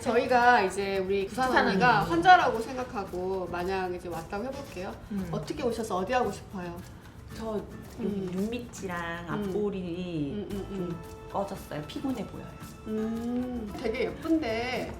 저희가 이제 우리 부산 언니가 언니. 환자라고 생각하고 만약 이제 왔다고 해볼게요. 음. 어떻게 오셔서 어디 하고 싶어요? 저 여기 음. 눈밑이랑 음. 앞볼이 음, 음, 음. 좀 꺼졌어요. 피곤해 보여요. 음, 되게 예쁜데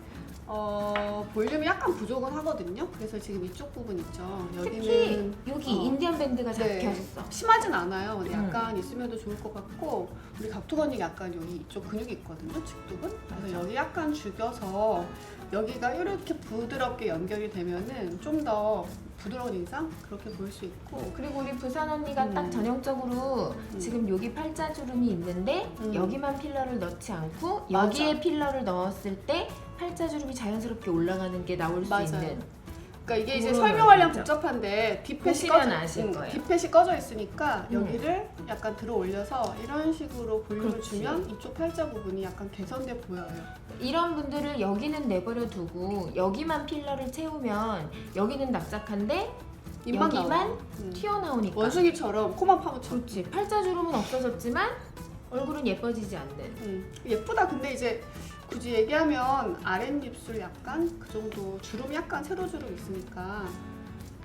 어, 볼륨이 약간 부족은 하거든요. 그래서 지금 이쪽 부분 있죠. 특히 여기는 여기 어. 인디언 밴드가 네. 잡혔어. 심하진 않아요. 근데 음. 약간 있으면도 좋을 것 같고 우리 각토 언니 약간 여기 이쪽 근육이 있거든요. 측두근. 그래서. 여기 약간 죽여서 여기가 이렇게 부드럽게 연결이 되면은 좀 더 부드러운 인상 그렇게 보일 수 있고 그리고 우리 부산 언니가 음. 딱 전형적으로 음. 지금 여기 팔자 주름이 있는데 음. 여기만 필러를 넣지 않고 맞아. 여기에 필러를 넣었을 때 팔자 주름이 자연스럽게 올라가는 게 나올 수 맞아요. 있는 그러니까 이게 이제 그거는 설명하려면. 복잡한데 뒷펫이 보시면 꺼져 아실 음, 거예요. 뒷펫이 꺼져 있으니까 음. 여기를 약간 들어 올려서 이런 식으로 볼륨을 그렇지. 주면 이쪽 팔자 부분이 약간 개선돼 보여요. 이런 분들을 여기는 내버려 두고 여기만 필러를 채우면 여기는 납작한데 입만 여기만. 음. 튀어나오니까 원숭이처럼 코만 파묻혀. 그렇지 팔자 주름은 없어졌지만 얼굴은 예뻐지지 않는 음, 예쁘다. 근데 이제 굳이 얘기하면 아랫입술 약간 그 정도 주름 약간 세로 주름 있으니까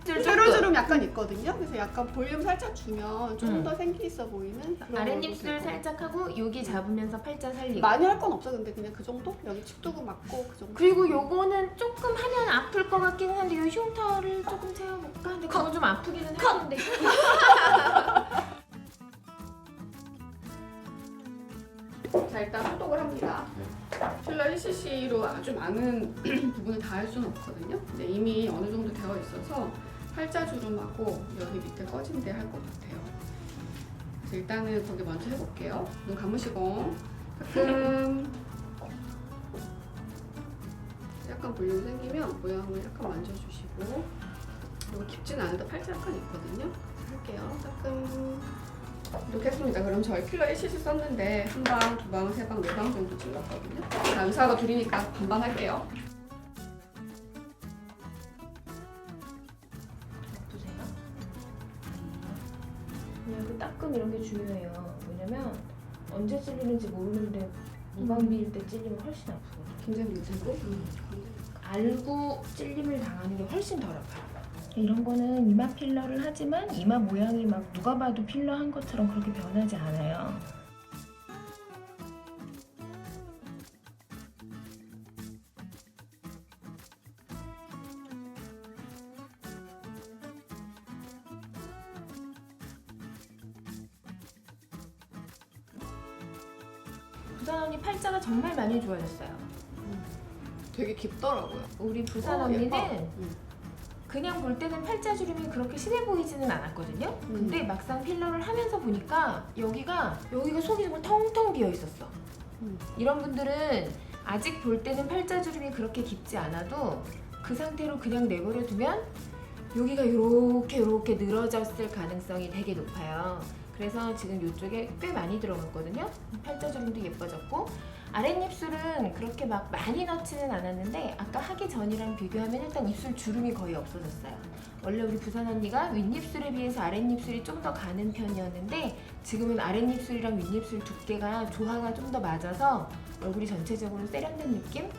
세로 주름 약간 있거든요. 그래서 약간 볼륨 살짝 주면 좀 음. 더 생기 있어 보이는 그런 아랫입술 얼굴. 살짝 하고 여기 잡으면서 팔자 살리고 많이 할 건 없어. 근데 그냥 그 정도? 여기 측두근 맞고 그 정도. 그리고 요거는 조금 하면 아플 것 같긴 한데 요 흉터를 조금 채워볼까? 근데 그건 좀 아프기는 하는데 자 일단 소독을 합니다. 필러 1cc로 아주 많은 부분을 다 할 수는 없거든요. 근데 이미 어느 정도 되어 있어서 팔자주름하고 여기 밑에 꺼진 데 할 것 같아요. 그래서 일단은 거기 먼저 해볼게요. 눈 감으시고 가끔 약간 볼륨 생기면 모양을 약간 만져주시고 그리고 깊진 않은데 팔자 약간 있거든요. 할게요. 가끔 이렇게 했습니다. 그럼 저희 필러 1cc 썼는데 한 방, 두 방, 세 방, 네 방 정도 찔렀거든요. 자, 의사가 둘이니까 반반 할게요. 보세요. 그냥 그 따끔 이런 게 중요해요. 왜냐면 언제 찔리는지 모르는데 무방비일 때 찔리면 훨씬 아프거든요. 굉장히 문제고. 알고 찔림을 당하는 게 훨씬 덜 아파요. 이런 거는 이마 필러를 하지만 이마 모양이 막 누가 봐도 필러 한 것처럼 그렇게 변하지 않아요. 부산 언니 팔자가 정말 많이 좋아졌어요. 되게 깊더라고요. 우리 부산 어, 언니는 예뻐. 음. 그냥 볼 때는 팔자주름이 그렇게 심해 보이지는 않았거든요. 음. 근데 막상 필러를 하면서 보니까 여기가 여기가 속이 정말 텅텅 비어 있었어. 음. 이런 분들은 아직 볼 때는 팔자주름이 그렇게 깊지 않아도 그 상태로 그냥 내버려 두면 여기가 이렇게 이렇게 늘어졌을 가능성이 되게 높아요. 그래서 지금 이쪽에 꽤 많이 들어갔거든요. 팔자주름도 예뻐졌고 아랫입술은 그렇게 막 많이 넣지는 않았는데 아까 하기 전이랑 비교하면 일단 입술 주름이 거의 없어졌어요. 원래 우리 부산 언니가 윗입술에 비해서 아랫입술이 좀 더 가는 편이었는데 지금은 아랫입술이랑 윗입술 두께가 조화가 좀 더 맞아서 얼굴이 전체적으로 세련된 느낌?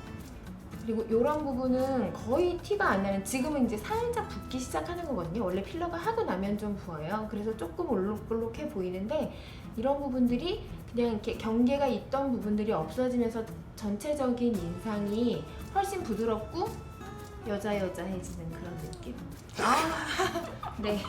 그리고 이런 부분은 거의 티가 안 나는 지금은 이제 살짝 붓기 시작하는 거거든요. 원래 필러가 하고 나면 좀 부어요. 그래서 조금 올록볼록해 보이는데 이런 부분들이 그냥 이렇게 경계가 있던 부분들이 없어지면서 전체적인 인상이 훨씬 부드럽고 여자 여자해지는 그런 느낌. 아, 네.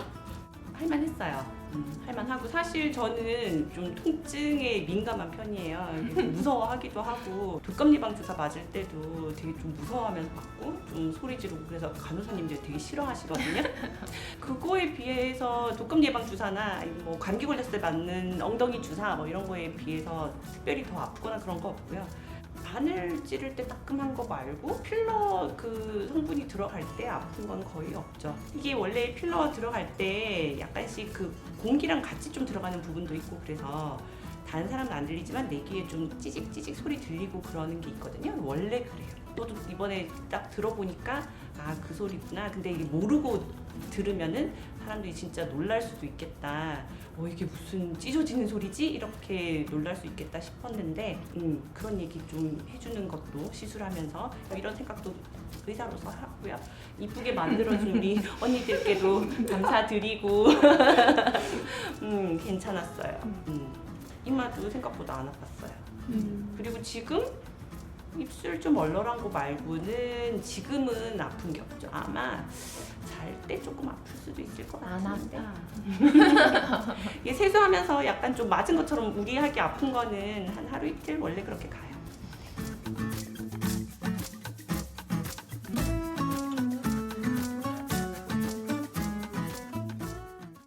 할만했어요. 음, 할만하고 사실 저는 좀 통증에 민감한 편이에요. 무서워하기도 하고 독감 예방 주사 맞을 때도 되게 좀 무서워하면서 맞고 좀 소리 지르고 그래서 간호사님들이 되게 싫어하시거든요. 그거에 비해서 독감 예방 주사나 뭐 감기 걸렸을 때 맞는 엉덩이 주사 뭐 이런 거에 비해서 특별히 더 아프거나 그런 거 없고요. 바늘 찌를 때 따끔한 거 말고 필러 그 성분이 들어갈 때 아픈 건 거의 없죠. 이게 원래 필러 들어갈 때 약간씩 그 공기랑 같이 좀 들어가는 부분도 있고 그래서 다른 사람은 안 들리지만 내 귀에 좀 찌직찌직 소리 들리고 그러는 게 있거든요. 원래 그래요. 저도 이번에 딱 들어보니까 아 그 소리구나. 근데 이게 모르고 들으면은 사람들이 진짜 놀랄 수도 있겠다. 어 이게 무슨 찢어지는 소리지? 이렇게 놀랄 수 있겠다 싶었는데 음, 그런 얘기 좀 해주는 것도 시술하면서 이런 생각도 의사로서 하고요. 이쁘게 만들어준 우리 언니들께도 감사드리고 음 괜찮았어요. 음, 이마도 생각보다 안 아팠어요. 음. 그리고 지금 입술 좀 얼얼한 거 말고는 지금은 아픈 게 없죠. 아마 잘 때 조금 아플 수도 있을 것안 같은데. 이게 세수하면서 약간 좀 맞은 것처럼 우리하게 아픈 거는 한 하루 이틀 원래 그렇게 가요.